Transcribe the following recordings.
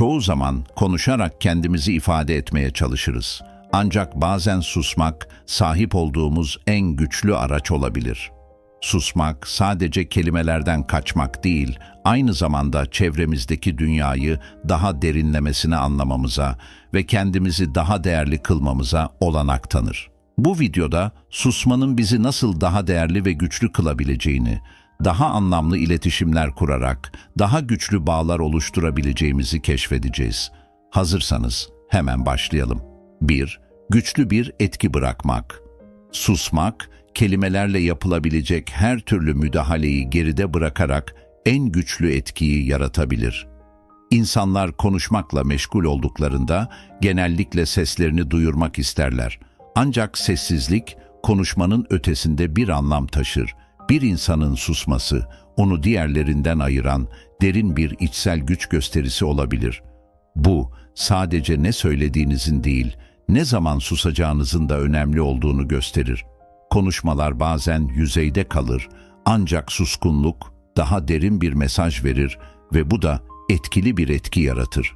Çoğu zaman konuşarak kendimizi ifade etmeye çalışırız. Ancak bazen susmak sahip olduğumuz en güçlü araç olabilir. Susmak sadece kelimelerden kaçmak değil, aynı zamanda çevremizdeki dünyayı daha derinlemesine anlamamıza ve kendimizi daha değerli kılmamıza olanak tanır. Bu videoda susmanın bizi nasıl daha değerli ve güçlü kılabileceğini, daha anlamlı iletişimler kurarak daha güçlü bağlar oluşturabileceğimizi keşfedeceğiz. Hazırsanız hemen başlayalım. 1. Güçlü bir etki bırakmak. Susmak, kelimelerle yapılabilecek her türlü müdahaleyi geride bırakarak en güçlü etkiyi yaratabilir. İnsanlar konuşmakla meşgul olduklarında genellikle seslerini duyurmak isterler. Ancak sessizlik konuşmanın ötesinde bir anlam taşır. Bir insanın susması onu diğerlerinden ayıran derin bir içsel güç gösterisi olabilir. Bu sadece ne söylediğinizin değil, ne zaman susacağınızın da önemli olduğunu gösterir. Konuşmalar bazen yüzeyde kalır ancak suskunluk daha derin bir mesaj verir ve bu da etkili bir etki yaratır.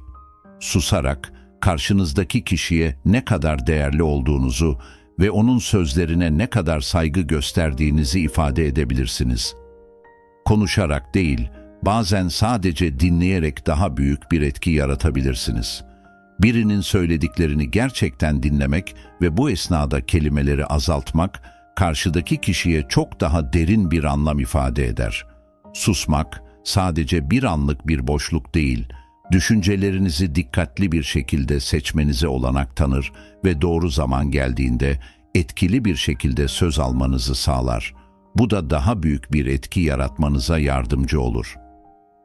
Susarak karşınızdaki kişiye ne kadar değerli olduğunuzu ve onun sözlerine ne kadar saygı gösterdiğinizi ifade edebilirsiniz. Konuşarak değil, bazen sadece dinleyerek daha büyük bir etki yaratabilirsiniz. Birinin söylediklerini gerçekten dinlemek ve bu esnada kelimeleri azaltmak, karşıdaki kişiye çok daha derin bir anlam ifade eder. Susmak, sadece bir anlık bir boşluk değil, düşüncelerinizi dikkatli bir şekilde seçmenize olanak tanır ve doğru zaman geldiğinde etkili bir şekilde söz almanızı sağlar. Bu da daha büyük bir etki yaratmanıza yardımcı olur.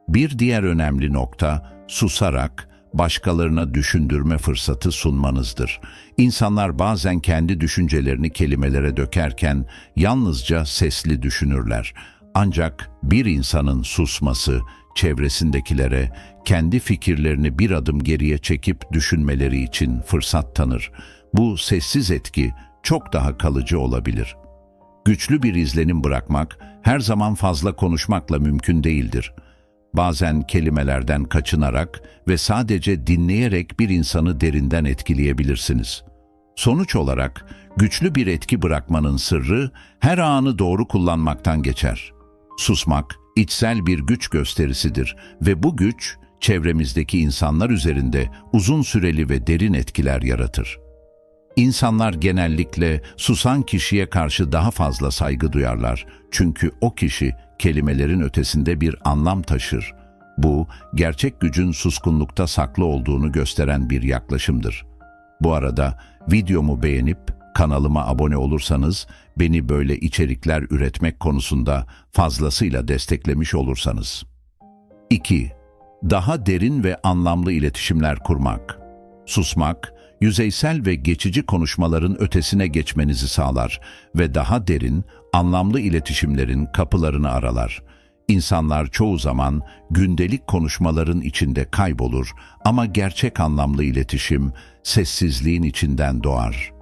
Bir diğer önemli nokta, susarak, başkalarına düşündürme fırsatı sunmanızdır. İnsanlar bazen kendi düşüncelerini kelimelere dökerken yalnızca sesli düşünürler. Ancak bir insanın susması, çevresindekilere kendi fikirlerini bir adım geriye çekip düşünmeleri için fırsat tanır. Bu sessiz etki çok daha kalıcı olabilir. Güçlü bir izlenim bırakmak her zaman fazla konuşmakla mümkün değildir. Bazen kelimelerden kaçınarak ve sadece dinleyerek bir insanı derinden etkileyebilirsiniz. Sonuç olarak güçlü bir etki bırakmanın sırrı her anı doğru kullanmaktan geçer. Susmak içsel bir güç gösterisidir ve bu güç çevremizdeki insanlar üzerinde uzun süreli ve derin etkiler yaratır. İnsanlar genellikle susan kişiye karşı daha fazla saygı duyarlar. Çünkü o kişi kelimelerin ötesinde bir anlam taşır. Bu, gerçek gücün suskunlukta saklı olduğunu gösteren bir yaklaşımdır. Bu arada videomu beğenip kanalıma abone olursanız, beni böyle içerikler üretmek konusunda fazlasıyla desteklemiş olursanız. 2. Daha derin ve anlamlı iletişimler kurmak. Susmak, yüzeysel ve geçici konuşmaların ötesine geçmenizi sağlar ve daha derin, anlamlı iletişimlerin kapılarını aralar. İnsanlar çoğu zaman gündelik konuşmaların içinde kaybolur ama gerçek anlamlı iletişim sessizliğin içinden doğar.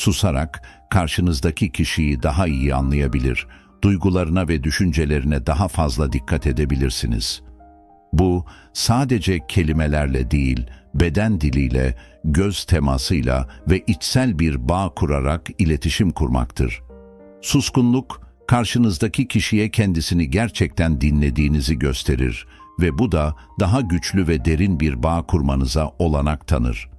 Susarak karşınızdaki kişiyi daha iyi anlayabilir, duygularına ve düşüncelerine daha fazla dikkat edebilirsiniz.'' Bu sadece kelimelerle değil, beden diliyle, göz temasıyla ve içsel bir bağ kurarak iletişim kurmaktır. Suskunluk, karşınızdaki kişiye kendisini gerçekten dinlediğinizi gösterir ve bu da daha güçlü ve derin bir bağ kurmanıza olanak tanır.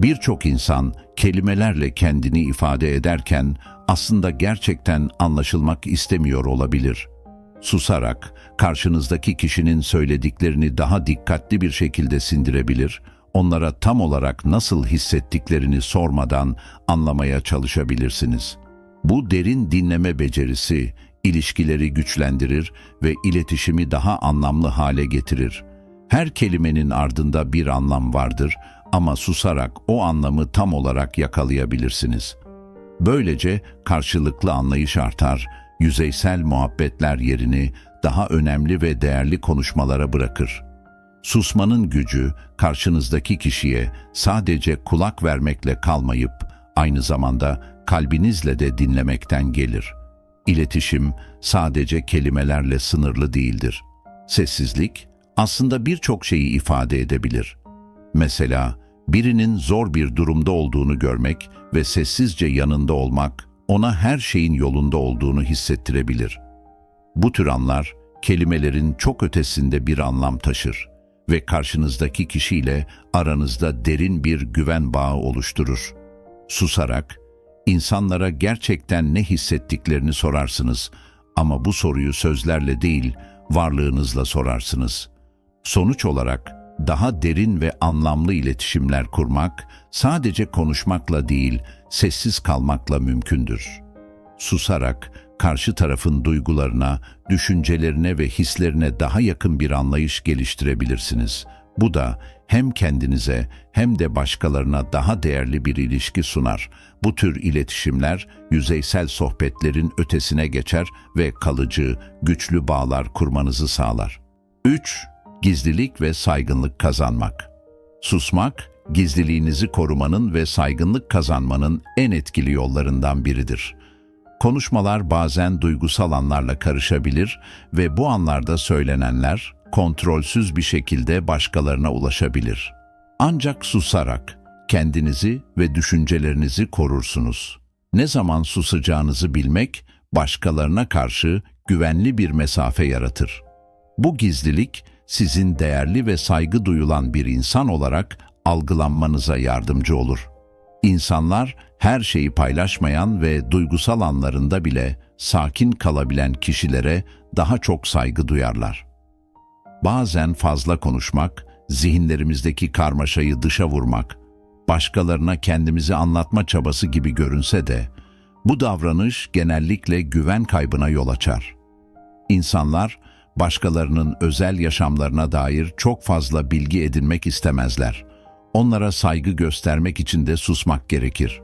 Birçok insan kelimelerle kendini ifade ederken aslında gerçekten anlaşılmak istemiyor olabilir.'' Susarak karşınızdaki kişinin söylediklerini daha dikkatli bir şekilde sindirebilir, onlara tam olarak nasıl hissettiklerini sormadan anlamaya çalışabilirsiniz. Bu derin dinleme becerisi ilişkileri güçlendirir ve iletişimi daha anlamlı hale getirir. Her kelimenin ardında bir anlam vardır ama susarak o anlamı tam olarak yakalayabilirsiniz. Böylece karşılıklı anlayış artar yüzeysel muhabbetler yerini daha önemli ve değerli konuşmalara bırakır. Susmanın gücü karşınızdaki kişiye sadece kulak vermekle kalmayıp aynı zamanda kalbinizle de dinlemekten gelir. İletişim sadece kelimelerle sınırlı değildir. Sessizlik aslında birçok şeyi ifade edebilir. Mesela birinin zor bir durumda olduğunu görmek ve sessizce yanında olmak ona her şeyin yolunda olduğunu hissettirebilir. Bu tür anlar kelimelerin çok ötesinde bir anlam taşır ve karşınızdaki kişiyle aranızda derin bir güven bağı oluşturur. Susarak insanlara gerçekten ne hissettiklerini sorarsınız ama bu soruyu sözlerle değil, varlığınızla sorarsınız. Sonuç olarak daha derin ve anlamlı iletişimler kurmak sadece konuşmakla değil, sessiz kalmakla mümkündür. Susarak karşı tarafın duygularına, düşüncelerine ve hislerine daha yakın bir anlayış geliştirebilirsiniz. Bu da hem kendinize hem de başkalarına daha değerli bir ilişki sunar. Bu tür iletişimler yüzeysel sohbetlerin ötesine geçer ve kalıcı, güçlü bağlar kurmanızı sağlar. 3. Gizlilik ve saygınlık kazanmak. Susmak, gizliliğinizi korumanın ve saygınlık kazanmanın en etkili yollarından biridir. Konuşmalar bazen duygusal anlarla karışabilir ve bu anlarda söylenenler kontrolsüz bir şekilde başkalarına ulaşabilir. Ancak susarak kendinizi ve düşüncelerinizi korursunuz. Ne zaman susacağınızı bilmek başkalarına karşı güvenli bir mesafe yaratır. Bu gizlilik sizin değerli ve saygı duyulan bir insan olarak algılanmanıza yardımcı olur. İnsanlar her şeyi paylaşmayan ve duygusal anlarında bile sakin kalabilen kişilere daha çok saygı duyarlar. Bazen fazla konuşmak, zihinlerimizdeki karmaşayı dışa vurmak, başkalarına kendimizi anlatma çabası gibi görünse de, bu davranış genellikle güven kaybına yol açar. İnsanlar, başkalarının özel yaşamlarına dair çok fazla bilgi edinmek istemezler. Onlara saygı göstermek için de susmak gerekir.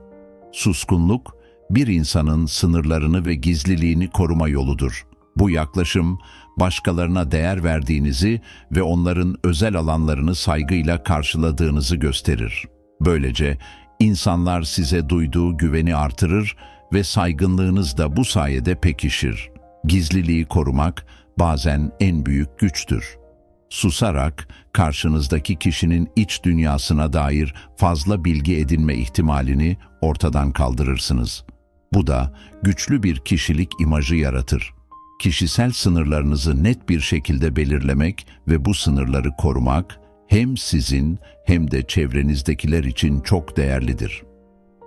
Suskunluk, bir insanın sınırlarını ve gizliliğini koruma yoludur. Bu yaklaşım, başkalarına değer verdiğinizi ve onların özel alanlarını saygıyla karşıladığınızı gösterir. Böylece insanlar size duyduğu güveni artırır ve saygınlığınız da bu sayede pekişir. Gizliliği korumak bazen en büyük güçtür. Susarak karşınızdaki kişinin iç dünyasına dair fazla bilgi edinme ihtimalini ortadan kaldırırsınız. Bu da güçlü bir kişilik imajı yaratır kişisel sınırlarınızı net bir şekilde belirlemek ve bu sınırları korumak hem sizin hem de çevrenizdekiler için çok değerlidir.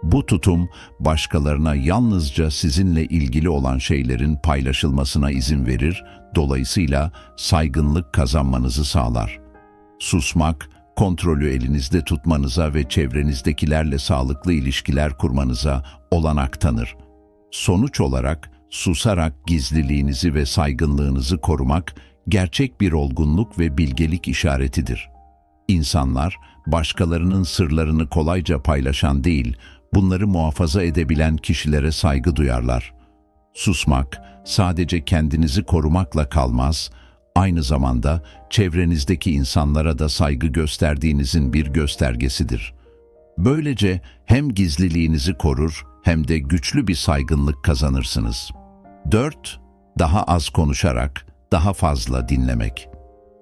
Bu tutum başkalarına yalnızca sizinle ilgili olan şeylerin paylaşılmasına izin verir, dolayısıyla saygınlık kazanmanızı sağlar. Susmak, kontrolü elinizde tutmanıza ve çevrenizdekilerle sağlıklı ilişkiler kurmanıza olanak tanır. Sonuç olarak susarak gizliliğinizi ve saygınlığınızı korumak gerçek bir olgunluk ve bilgelik işaretidir. İnsanlar, başkalarının sırlarını kolayca paylaşan değil, bunları muhafaza edebilen kişilere saygı duyarlar. Susmak, sadece kendinizi korumakla kalmaz, aynı zamanda çevrenizdeki insanlara da saygı gösterdiğinizin bir göstergesidir. Böylece hem gizliliğinizi korur hem de güçlü bir saygınlık kazanırsınız.'' 4. Daha az konuşarak, daha fazla dinlemek.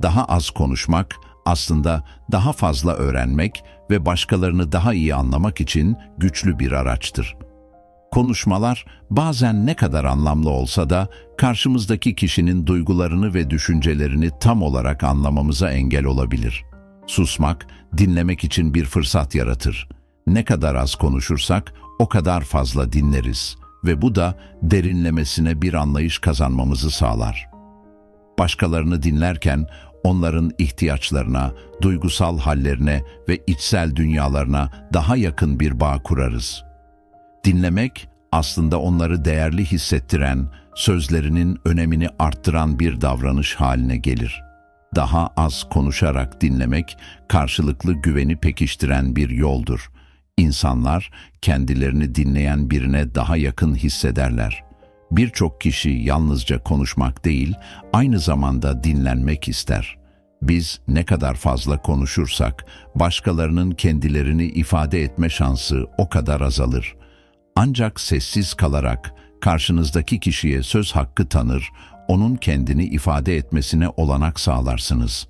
Daha az konuşmak aslında daha fazla öğrenmek ve başkalarını daha iyi anlamak için güçlü bir araçtır. Konuşmalar bazen ne kadar anlamlı olsa da karşımızdaki kişinin duygularını ve düşüncelerini tam olarak anlamamıza engel olabilir. Susmak, dinlemek için bir fırsat yaratır. Ne kadar az konuşursak o kadar fazla dinleriz ve bu da derinlemesine bir anlayış kazanmamızı sağlar. Başkalarını dinlerken onların ihtiyaçlarına, duygusal hallerine ve içsel dünyalarına daha yakın bir bağ kurarız. Dinlemek aslında onları değerli hissettiren, sözlerinin önemini arttıran bir davranış haline gelir. Daha az konuşarak dinlemek, karşılıklı güveni pekiştiren bir yoldur. İnsanlar kendilerini dinleyen birine daha yakın hissederler. Birçok kişi yalnızca konuşmak değil, aynı zamanda dinlenmek ister. Biz ne kadar fazla konuşursak, başkalarının kendilerini ifade etme şansı o kadar azalır. Ancak sessiz kalarak karşınızdaki kişiye söz hakkı tanır, onun kendini ifade etmesine olanak sağlarsınız.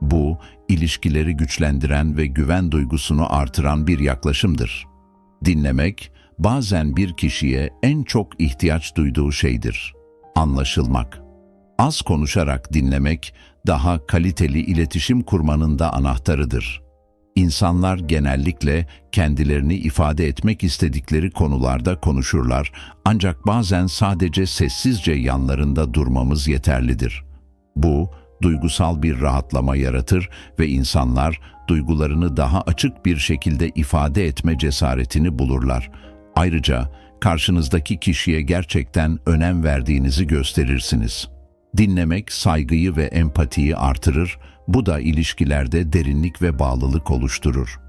Bu, ilişkileri güçlendiren ve güven duygusunu artıran bir yaklaşımdır. Dinlemek, bazen bir kişiye en çok ihtiyaç duyduğu şeydir. Anlaşılmak. Az konuşarak dinlemek, daha kaliteli iletişim kurmanın da anahtarıdır. İnsanlar genellikle kendilerini ifade etmek istedikleri konularda konuşurlar ancak bazen sadece sessizce yanlarında durmamız yeterlidir. Bu, duygusal bir rahatlama yaratır ve insanlar duygularını daha açık bir şekilde ifade etme cesaretini bulurlar. Ayrıca karşınızdaki kişiye gerçekten önem verdiğinizi gösterirsiniz. Dinlemek saygıyı ve empatiyi artırır, bu da ilişkilerde derinlik ve bağlılık oluşturur.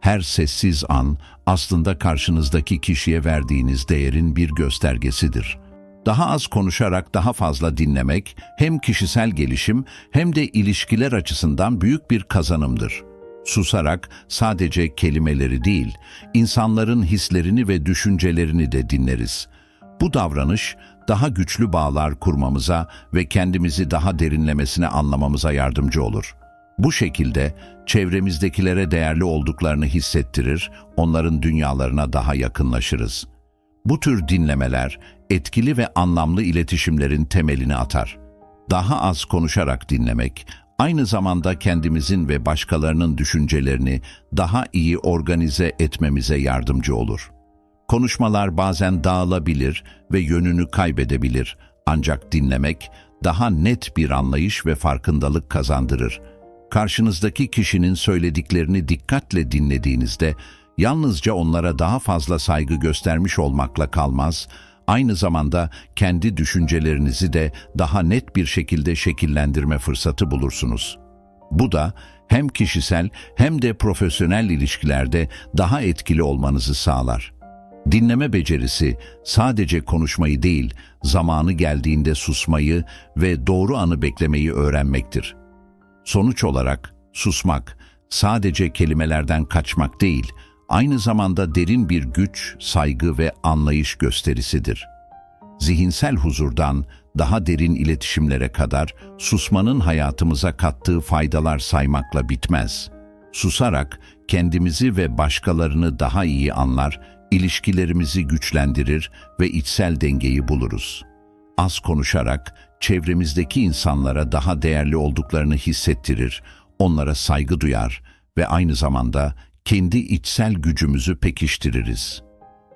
Her sessiz an aslında karşınızdaki kişiye verdiğiniz değerin bir göstergesidir. Daha az konuşarak daha fazla dinlemek hem kişisel gelişim hem de ilişkiler açısından büyük bir kazanımdır. Susarak sadece kelimeleri değil, insanların hislerini ve düşüncelerini de dinleriz. Bu davranış daha güçlü bağlar kurmamıza ve kendimizi daha derinlemesine anlamamıza yardımcı olur. Bu şekilde çevremizdekilere değerli olduklarını hissettirir, onların dünyalarına daha yakınlaşırız. Bu tür dinlemeler etkili ve anlamlı iletişimlerin temelini atar. Daha az konuşarak dinlemek, aynı zamanda kendimizin ve başkalarının düşüncelerini daha iyi organize etmemize yardımcı olur. Konuşmalar bazen dağılabilir ve yönünü kaybedebilir ancak dinlemek daha net bir anlayış ve farkındalık kazandırır. Karşınızdaki kişinin söylediklerini dikkatle dinlediğinizde yalnızca onlara daha fazla saygı göstermiş olmakla kalmaz, aynı zamanda kendi düşüncelerinizi de daha net bir şekilde şekillendirme fırsatı bulursunuz. Bu da hem kişisel hem de profesyonel ilişkilerde daha etkili olmanızı sağlar. Dinleme becerisi sadece konuşmayı değil, zamanı geldiğinde susmayı ve doğru anı beklemeyi öğrenmektir. Sonuç olarak susmak sadece kelimelerden kaçmak değil, aynı zamanda derin bir güç, saygı ve anlayış gösterisidir. Zihinsel huzurdan daha derin iletişimlere kadar susmanın hayatımıza kattığı faydalar saymakla bitmez. Susarak kendimizi ve başkalarını daha iyi anlar, ilişkilerimizi güçlendirir ve içsel dengeyi buluruz. Az konuşarak çevremizdeki insanlara daha değerli olduklarını hissettirir, onlara saygı duyar ve aynı zamanda kendi içsel gücümüzü pekiştiririz.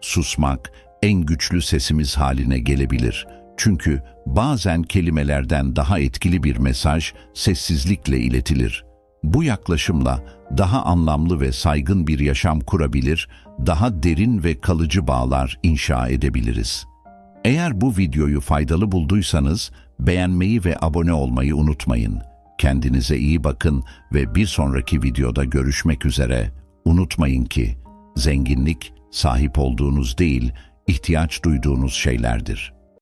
Susmak en güçlü sesimiz haline gelebilir. Çünkü bazen kelimelerden daha etkili bir mesaj sessizlikle iletilir. Bu yaklaşımla daha anlamlı ve saygın bir yaşam kurabilir, daha derin ve kalıcı bağlar inşa edebiliriz. Eğer bu videoyu faydalı bulduysanız beğenmeyi ve abone olmayı unutmayın. Kendinize iyi bakın ve bir sonraki videoda görüşmek üzere. Unutmayın ki zenginlik sahip olduğunuz değil, ihtiyaç duyduğunuz şeylerdir.